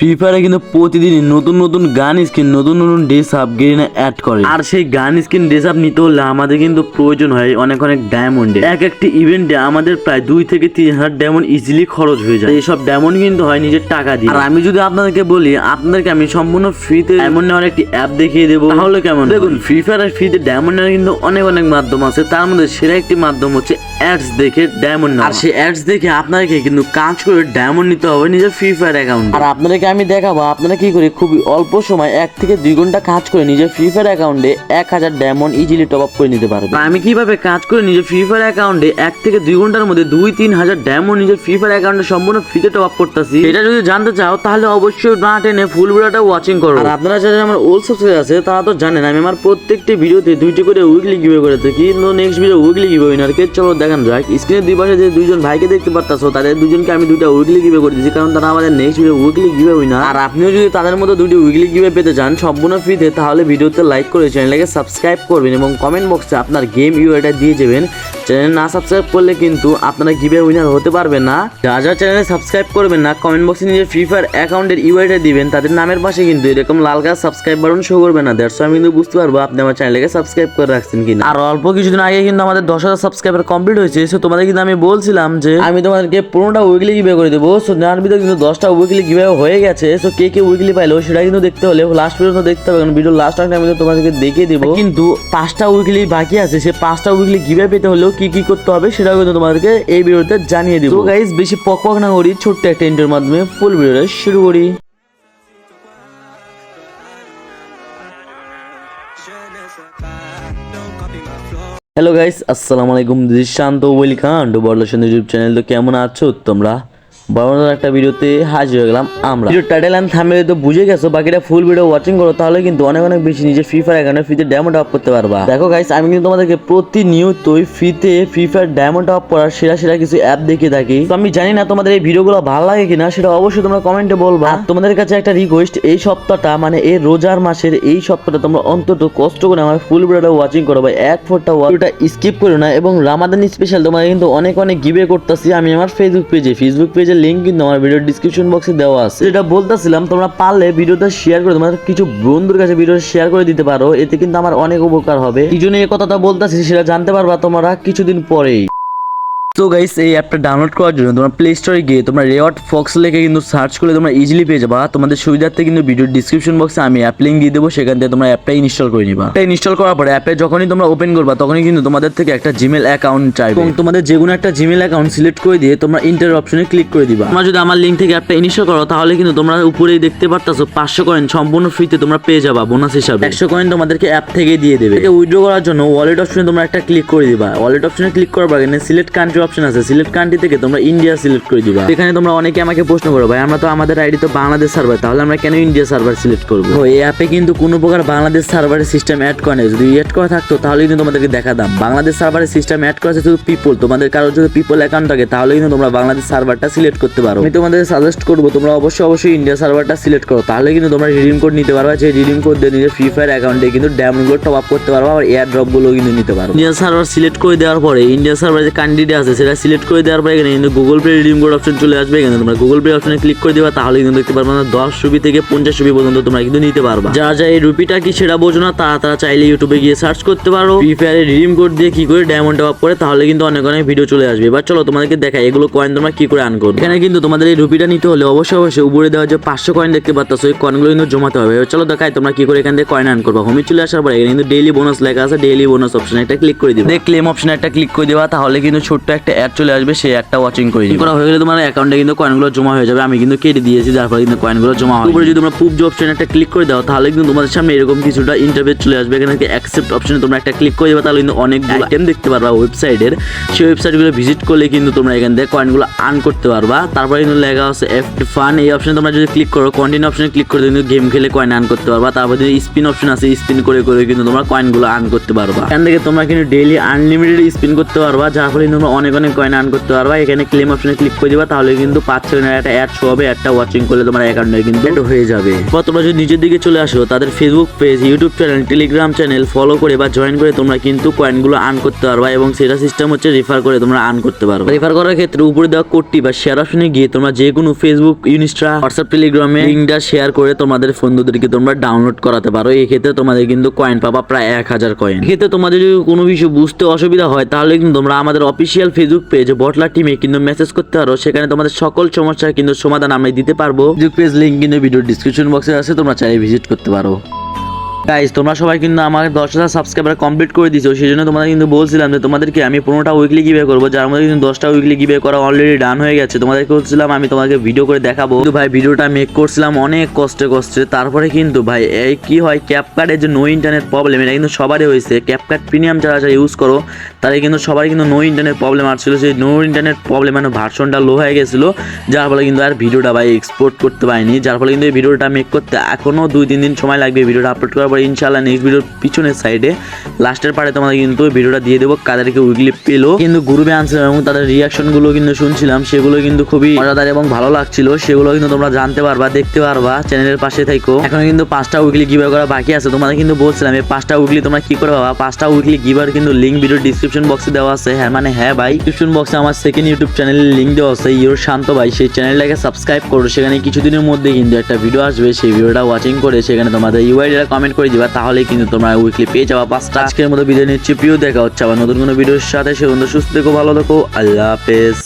Free ফায়ারে কিন্তু প্রতিদিনই নতুন নতুন গান স্কিন নতুন নতুন ড্রেস আপ গেরিনা অ্যাড করে। আর সেই গান স্কিন ড্রেস আপ নিতে হলে আমাদের কিন্তু প্রয়োজন হয় অনেক অনেক ডায়মন্ডে এক একটি ইভেন্টে আমাদের প্রায় দুই থেকে তিন হাজার ডায়মন্ড ইজিলি খরচ হয়ে যায়। এইসব ডায়মন্ড কিন্তু হয় নিজের টাকা দিয়ে। আর আমি যদি আপনাদেরকে বলি, আপনাদেরকে আমি সম্পূর্ণ ফ্রিতে ডায়মন্ড নেওয়ার একটি অ্যাপ দেখিয়ে দেবো। তাহলে কেমন দেখুন ফ্রি ফায়ার ফ্রিতে ডায়মন্ড নেওয়ার কিন্তু অনেক অনেক মাধ্যম আছে। তার মধ্যে সেরা একটি মাধ্যম হচ্ছে অ্যাডস দেখে ডায়মন্ড আর সেই অ্যাডস দেখে আপনাদেরকে কিন্তু কাজ করে ডায়মন্ড নিতে হবে নিজের ফ্রি ফায়ার অ্যাকাউন্ট আর আপনাদেরকে আমি দেখাবো আপনারা কি করে খুবই অল্প সময় এক থেকে দুই ঘণ্টা কাজ করে নিজের ফ্রি ফায়ার অ্যাকাউন্টে এক হাজার ডায়মন্ড ইজিলি টপ আপ করে নিতে পারবে আমি কীভাবে কাজ করে নিজের ফ্রি ফায়ার অ্যাকাউন্টে এক থেকে দুই ঘণ্টার মধ্যে দুই তিন হাজার ডায়মন্ড নিজের ফ্রি ফায়ার অ্যাকাউন্টে সম্পূর্ণ ফ্রিতে টপ আপ করতেছি। এটা যদি জানতে চাও তাহলে অবশ্যই না টেনে ফুল ভিডিওটা ওয়াচিং করো। আর আপনারা যারা আমার ওল্ড সাবস্ক্রাইবার আছে তারা তো জানেন আমি আমার প্রত্যেকটি ভিডিওতে দুইটি করে উইকলি গিভে করে থাকি। কিন্তু নেক্সট ভিডিও উইকলি গিভে উইনারকে চলো দেখান যাক। স্ক্রিনে দুই পাশে যে দুইজন ভাইকে দেখতে পারতাছো তাদের দুজনকে আমি দুইটা উইকলি গিভে করে দিয়েছি কারণ তারা আমাদের next video weekly giveaway winner আর আপনিও যদি তাদের মতো দুটি উইকলি গিভে পেতে চান সম্পূর্ণ ফ্রিতে তাহলে ভিডিওতে লাইক করে চ্যানেলটাকে সাবস্ক্রাইব করবেন এবং কমেন্ট বক্সে আপনার গেম ইউআইটা দিয়ে যাবেন চ্যানেল না সাবস্ক্রাইব করলে কিন্তু আপনারা গিভে উইনার হতে পারবেন না। যারা যারা চ্যানেলে সাবস্ক্রাইব করবেন না কমেন্ট বক্সে নিজের ফ্রি ফায়ার অ্যাকাউন্টের ইউআইটা দিবেন। তাদের নামের পাশে কিন্তু এরকম লাল গাছ সাবস্ক্রাইব বাটন শো করবে না। দ্যাটস আমি কিন্তু বুঝতে পারব আপনি আমার চ্যানেলকে সাবস্ক্রাইব করে রাখছেন কিনা। আর অল্প কিছুদিন আগে কিন্তু আমাদের দশ হাজার সাবস্ক্রাইবার কমপ্লিট হয়েছে। সো তোমাদের কিন্তু আমি বলছিলাম যে আমি তোমাদেরকে পনেরোটা উইকলি গিভে করে দেবো। সো যার ভিতরে কিন্তু দশটা উইকলি গিভে হয়ে গেছে। সো কে কে উইকলি পাইলো সেটা কিন্তু দেখতে হলে লাস্ট পর্যন্ত দেখতে হবে কারণ ভিডিও লাস্ট টাইম আমি তো তোমাদেরকে দেখিয়ে দেবো। কিন্তু পাঁচটা উইকলি বাকি আছে সে পাঁচটা উইকলি গিভে পেতে হলেও কি কি করতে হবে সেটাও কিন্তু তোমাদেরকে এই ভিডিওতে জানিয়ে দিব। গাইজ বেশি পক পক না করি ছোট্ট একটা ইন্টার মাধ্যমে ফুল ভিডিওটা শুরু করি। হ্যালো গাইস আসসালামু আলাইকুম দিস শান্ত ওয়েলকাম টু বড়লেশন ইউটিউব চ্যানেল তো কেমন আছো তোমরা? বড় একটা ভিডিওতে হাজির হয়ে গেলাম আমরা। ভিডিও টাইটেল অ্যান্ড থাম্বনেল তো বুঝে গেছো, বাকিটা ফুল ভিডিও ওয়াচিং করো, তাহলে কিন্তু অনেক অনেক বেশি নিজের ফ্রি ফায়ার অ্যাকাউন্টে ফ্রিতে ডায়মন্ড আপ করতে পারবা। দেখো গাইস আমি কিন্তু তোমাদেরকে প্রতিনিয়তই ফ্রিতে ফ্রি ফায়ার ডায়মন্ড আপ করার সেরা সেরা কিছু অ্যাপ দেখে থাকি। তো আমি জানি না তোমাদের এই ভিডিওগুলো ভালো লাগে কিনা, সেটা অবশ্যই তোমরা কমেন্টে বলবা। তোমাদের কাছে একটা রিকোয়েস্ট এই সপ্তাহটা মানে এই রোজার মাসের এই সপ্তাহটা তোমরা অন্তত কষ্ট করে আমার ফুল ভিডিওটা ওয়াচিং করো বা এক ফোরটা ওয়াচিংটা স্কিপ করো না, এবং রামাদান স্পেশাল তোমাদের কিন্তু অনেক অনেক গিভে করতেছি আমি আমার ফেসবুক পেজে ফেসবুক পেজের লিঙ্ক কিন্তু আমার ভিডিও ডিসক্রিপশন বক্সে দেওয়া আছে। যেটা বলতেছিলাম, তোমরা পারলে ভিডিওটা শেয়ার করে তোমার কিছু বন্ধুর কাছে ভিডিও শেয়ার করে দিতে পারো, এতে কিন্তু আমার অনেক উপকার হবে। কি জন্য এই কথাটা বলতেছি সেটা জানতে পারবা তোমরা কিছুদিন পরেই। তো গাইস এই অ্যাপটা ডাউনলোড করার জন্য তোমরা প্লে স্টোরে গিয়ে তোমরা রেওয়ার্ড ফক্স লিখে কিন্তু সার্চ করে তোমরা ইজিলি পেয়ে যাবা। তোমাদের সুবিধার্থে কিন্তু ভিডিও ডিসক্রিপশন বক্সে আমি অ্যাপ লিঙ্ক দিয়ে দেবো সেখান থেকে তোমরা অ্যাপটা ইনস্টল করে নিবা। এটা ইনস্টল করার পরে অ্যাপে যখনই তোমরা ওপেন করবা তখনই কিন্তু তোমাদের থেকে একটা জিমেল অ্যাকাউন্ট চাই এবং তোমাদের যে কোনো একটা জিমেল অ্যাকাউন্ট সিলেক্ট করে দিয়ে তোমরা ইন্টার অপশনে ক্লিক করে দিবা। তোমরা যদি আমার লিঙ্ক থেকে অ্যাপটা ইনস্টল করো তাহলে কিন্তু তোমরা উপরেই দেখতে পারতাছো পাঁচশো কয়েন সম্পূর্ণ ফ্রিতে তোমরা পেয়ে যাবা বোনাস হিসাবে। একশো কয়েন তোমাদেরকে অ্যাপ থেকে দিয়ে দেবে। এটা উইড্রো করার জন্য ওয়ালেট অপশনে তোমরা একটা ক্লিক করে দিবা। ওয়ালেট অপশনে ক্লিক করার পর সিলেক্ট কান্ট্রি অপশন আছে সিলেক্ট কান্ট্রি থেকে তোমরা ইন্ডিয়া সিলেক্ট করে দিবা। এখানে তোমরা অনেকে আমাকে প্রশ্ন করো, ভাই, আমরা তো আমাদের আইডি তো বাংলাদেশ সার্ভার তাহলে আমরা কেন ইন্ডিয়া সার্ভার সিলেক্ট করব? এই অ্যাপে কিন্তু কোনো প্রকার বাংলাদেশ সার্ভারের সিস্টেম অ্যাড করে যদি অ্যাড করা থাকতো, তাহলে কিন্তু তোমাদেরকে দেখাতাম। বাংলাদেশ সার্ভারের সিস্টেম অ্যাড করা আছে শুধু পিপল তোমাদের কারোর যদি পিপল অ্যাকাউন্ট থাকে, তাহলে কিন্তু তোমরা বাংলাদেশ সার্ভারটা সিলেক্ট করতে পারো। আমি তোমাদের সাজেস্ট করব, তোমরা অবশ্যই অবশ্যই ইন্ডিয়া সার্ভারটা সিলেক্ট করো, তাহলে কিন্তু তোমরা রিডিম কোড নিতে পারবা। যে রিডিম কোড দিয়ে নিজের ফ্রি ফায়ার অ্যাকাউন্টে কিন্তু ড্যামনগুলো টপ আপ করতে পারবা আর এয়ার ড্রপগুলো কিন্তু নিতে পারো। ইন্ডিয়া সার্ভার সিলেক্ট করে দেওয়ার পরে ইন্ডিয়া সার্ভার যে কান্ট্রিটা আছে সেটা সিলেক্ট করে দেওয়ার পরে এখানে কিন্তু Google Pay redeem code option চলে আসবে। এখানে তোমরা গুগল পে অপশনে ক্লিক করে দিবা তাহলে কিন্তু দেখতে পারবা না, দশ রুপি থেকে পঞ্চাশ রুপি পর্যন্ত তোমরা কিন্তু নিতে পারবা। যারা যা এই রুপিটা কি সেটা বোঝো না, তারা তারা চাইলে ইউটিউবে গিয়ে সার্চ করতে পারো। ফ্রি ফায়ারের রিডিম কোড দিয়ে কি করে ডায়মন্ড আপ করে, তাহলে কিন্তু অনেক অনেক ভিডিও চলে আসবে। এবার চলো তোমাদেরকে দেখাই এগুলো কয়েন তোমরা কি করে আন করবে। এখানে কিন্তু তোমাদের এই রুপিটা নিতে হলে অবশ্যই অবশ্যই উপরে দেওয়া যে পাঁচশো কয়েন দেখতে পাচ্ছ এই কয়েনগুলো কিন্তু জমাতে হবে। চলো দেখাই তোমরা কি করে এখান থেকে কয়েন আন করবা। হোমে চলে আসার পরে কিন্তু ডেইলি বোনাস লেখা আছে ডেইলি বোনাস অপশনে একটা ক্লিক করে দিবে। ক্লেম অপশন একটা ক্লিক করে দেওয়া তাহলে কিন্তু ছোট্ট একটা অ্যাড চলে আসবে সেই একটা ওয়াচিং করে করা হয়ে গেলে তোমার অ্যাকাউন্টে কিন্তু কয়েনগুলো জমা হয়ে যাবে আমি কিন্তু কেটে দিয়েছি যার ফলে কিন্তু কয়েনগুলো জমা হয় উপরে যদি তোমরা পুব অপশনে একটা ক্লিক করে দাও তাহলে কিন্তু তোমাদের সামনে এরকম কিছুটা ইন্টারভেট চলে আসবে। এখানে অ্যাকসেপ্ট অপশনে তোমরা একটা ক্লিক করে দেবে তাহলে কিন্তু অনেকগুলো আইটেম দেখতে পারবা ওয়েবসাইটের সেই ওয়েবসাইটগুলো ভিজিট করলে কিন্তু তোমরা এখান থেকে কয়েনগুলো আর্ন করতে পারবা। তারপরে কিন্তু লেখা আছে এফ ফান এই অপশনে তোমরা যদি ক্লিক করো কন্টিনিউ অপশনে ক্লিক করে কিন্তু গেম খেলে কয়েন আর্ন করতে পারবা। তারপর যদি স্পিন অপশন আছে স্পিন করে করে কিন্তু তোমরা কয়েনগুলো আর্ন করতে পারবা। এখান থেকে তোমরা কিন্তু ডেইলি আনলিমিটেড স্পিন করতে পারবা যার ফলে তোমরা অনেক অনেক অনেক কয়েন আর্ন করতে পারবা। এখানে ক্লেম অপশনে ক্লিক করে দিবা তাহলে কিন্তু পাঁচ সেকেন্ডের একটা অ্যাড শো হবে একটা ওয়াচিং করলে তোমার অ্যাকাউন্টে কিন্তু হয়ে যাবে। বা তোমরা যদি নিজের দিকে চলে আসো তাদের Facebook page YouTube channel Telegram channel follow করে বা জয়েন করে তোমরা কিন্তু কয়েনগুলো আর্ন করতে পারবা এবং সেটা সিস্টেম হচ্ছে রেফার করে তোমরা আর্ন করতে পারবা। রেফার করার ক্ষেত্রে উপরে দেওয়া কোডটি বা শেয়ার অপশনে গিয়ে তোমরা যে কোনো ফেসবুক ইনস্টা হোয়াটসঅ্যাপ টেলিগ্রামে লিঙ্কটা শেয়ার করে তোমাদের বন্ধুদেরকে তোমরা ডাউনলোড করাতে পারো। এই ক্ষেত্রে তোমাদের কিন্তু কয়েন পাবা প্রায় এক হাজার কয়েন এক্ষেত্রে তোমাদের যদি কোনো কিছু বুঝতে অসুবিধা হয় তাহলে কিন্তু তোমরা আমাদের অফিসিয়াল ফেসবুক পেজ বটলা টিমে কিন্তু মেসেজ করতে পারো। সেখানে তোমাদের সকল সমস্যার কিন্তু সমাধান আমি দিতে পারব। ফেসবুক পেজ লিঙ্ক কিন্তু ভিডিও ডিসক্রিপশন বক্সে আছে, তোমরা চাইলে ভিজিট করতে পারো। গাইজ তোমরা সবাই কিন্তু আমাকে দশ হাজার সাবস্ক্রাইবার কমপ্লিট করে দিছো সেই জন্য তোমাদের কিন্তু বলছিলাম যে তোমাদেরকে আমি পনেরোটা উইকলি গিভে করব, যার মধ্যে কিন্তু দশটা উইকলি গিভে করা অলরেডি ডান হয়ে গেছে। তোমাদেরকে বলছিলাম আমি তোমাকে ভিডিও করে দেখাবো। কিন্তু ভাই ভিডিওটা মেক করছিলাম অনেক কষ্টে কষ্টে, তারপরে কিন্তু ভাই, এই কি হয় ক্যাপকার্ডের যে নো ইন্টারনেট প্রবলেম এটা কিন্তু সবারই হয়েছে। ক্যাপকার্ড প্রিমিয়াম যারা যারা ইউজ করো তারা কিন্তু সবারই কিন্তু নো ইন্টারনেট প্রবলেম আসছিল। সেই নো ইন্টারনেট প্রবলেম মানে ভার্সনটা লো হয়ে গেছিল, যার ফলে কিন্তু আর ভিডিওটা ভাই এক্সপোর্ট করতে পারিনি। যার ফলে কিন্তু এই ভিডিওটা মেক করতে এখনও দুই তিন দিন সময় লাগবে ভিডিওটা আপলোড করার পর ইনশাল্লাহ নেক্সট ভিডিওর পিছনের সাইডে লাস্টের পারে তোমাদের কিন্তু ভিডিওটা দিয়ে দেবো, কাদেরকে উইকলি পেল। কিন্তু গ্রুপে আনছিলাম এবং তাদের রিয়াকশনগুলো কিন্তু শুনছিলাম, সেগুলো কিন্তু খুবই মজাদার এবং ভালো লাগছিল। সেগুলো কিন্তু তোমরা জানতে পারবা, দেখতে পারবা চ্যানেলের পাশে থাকো। এখন কিন্তু পাঁচটা উইকলি গিভার করা বাকি আছে, তোমাদের কিন্তু বলছিলাম, এই পাঁচটা উইকলি তোমরা কি করে পাবা? পাঁচটা উইকলি গিভার কিন্তু লিঙ্ক ভিডিও ডিসক্রিপশন বক্সে দেওয়া আছে। হ্যাঁ মানে হ্যাঁ ভাই ডিসক্রিপশন বক্সে আমার সেকেন্ড ইউটিউব চ্যানেলের লিঙ্ক দেওয়া আছে ইউর শান্ত ভাই। সেই চ্যানেলটাকে সাবস্ক্রাইব করো, সেখানে কিছুদিনের মধ্যে কিন্তু একটা ভিডিও আসবে, সেই ভিডিওটা ওয়াচিং করে সেখানে তোমাদের ইউআইডিটা কমেন্ট করে দিবা, তাহলেই কিন্তু তোমরা উইকলি পেয়ে যাবা পাঁচটা। আজকের মতো ভিডিও নিচ্ছি, প্রিয় দেখা হচ্ছে আবার নতুন কোনো ভিডিওর সাথে। সে সুস্থ থেকো, ভালো থেকো, আল্লাহ হাফেজ।